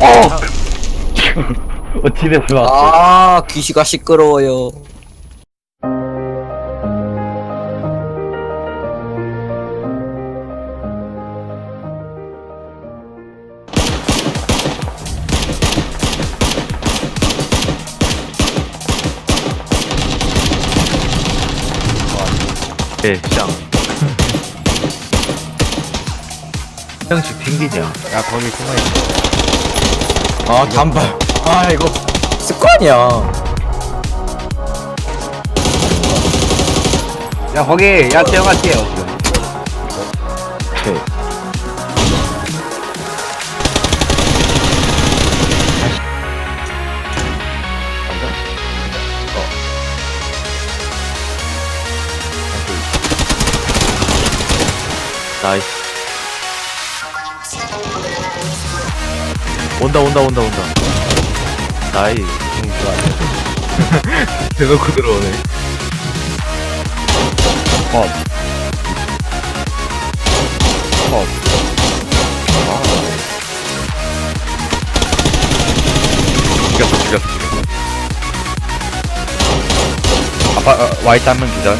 어! 어, 집에 들어왔어. 아 귀시가 시끄러워요 네, 쌍. 형식 펭귄이야. 야 거기 숨어있어 아 단발 아 이거 습관이야 야, 거기, 야, 태영할게요. 오케이 나이스. 온다, 온다, 온다, 온다. 나이. 대놓고 들어오네. 컷. 컷. 죽였어, 죽였어, 죽였어. 아빠, 어, 와이트 한 명 기절.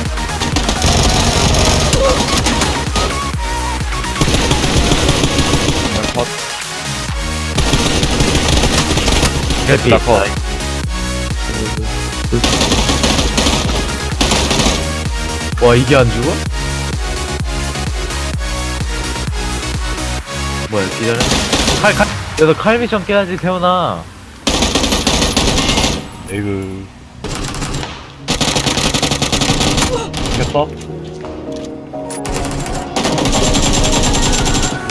해피. 됐다, 컷. 와, 이게 안 죽어? 뭐야, 기다려. 칼, 칼. 야, 너 칼 미션 깨야지, 태훈아. 에이그. 됐어?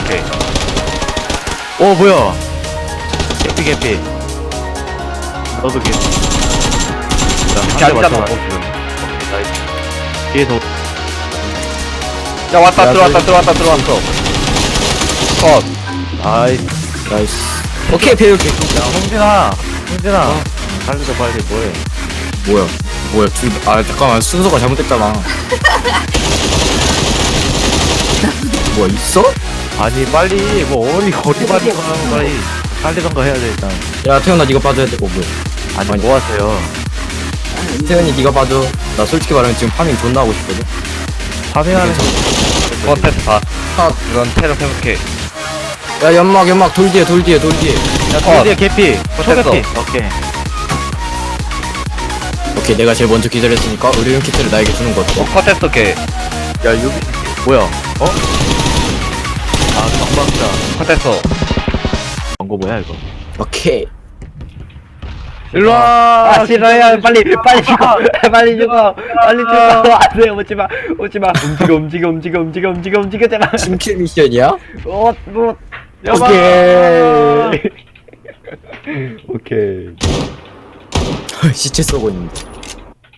오케이. 오, 뭐야. 개피, 개피. 너도 개피. 이렇게 나한대 앉잖아, 맞춰. 어, 지금. 나이스. 뒤에 너, 야, 왔다, 야, 들어왔다, 저기- 들어왔다, 들어왔어. 컷. 아이스. 나이스 오케이 배울게 야, 홍진아. 홍진아. 살려줘, 빨리, 뭐해. 뭐야 뭐야 둘 아 잠깐만 순서가 잘못됐잖아 뭐야 있어? 아니, 빨리, 뭐, 어디, 어디 가든가, 빨리. 살리던가 해야 돼, 일단. 야 태현아 네가 봐줘야 돼 어, 뭐야 아니, 뭐 하세요? 태현이 네가 봐줘 나 솔직히 말하면 지금 파밍 존나 하고 싶거든 파밍하는 컷, 됐다. 아. 이건 테러 회복해. 야 연막 연막 돌 뒤에 돌 뒤에 돌 뒤에 야, 컷. 드디어 개피. 초개피. 오케이. 오케이 내가 제일 먼저 기절했으니까 의료용 키트를 나에게 주는 거 어때? 어, 컷 했어, 걔. 야, 여기, 뭐야? 어? 아, 경박자. 컷 했어. 광고 뭐야, 이거? 오케이 일로와! 아, 싫어요. 빨리, 빨리 죽어. 빨리 죽어. 빨리 죽어. 안 돼, 오지 마. 오지 마. 움직여, 움직여, 움직여, 움직여, 움직여, 움직여, 제발. 팀킬 미션이야? 어, 뭐. 오케이 오케이. 시체 쏘고 있는데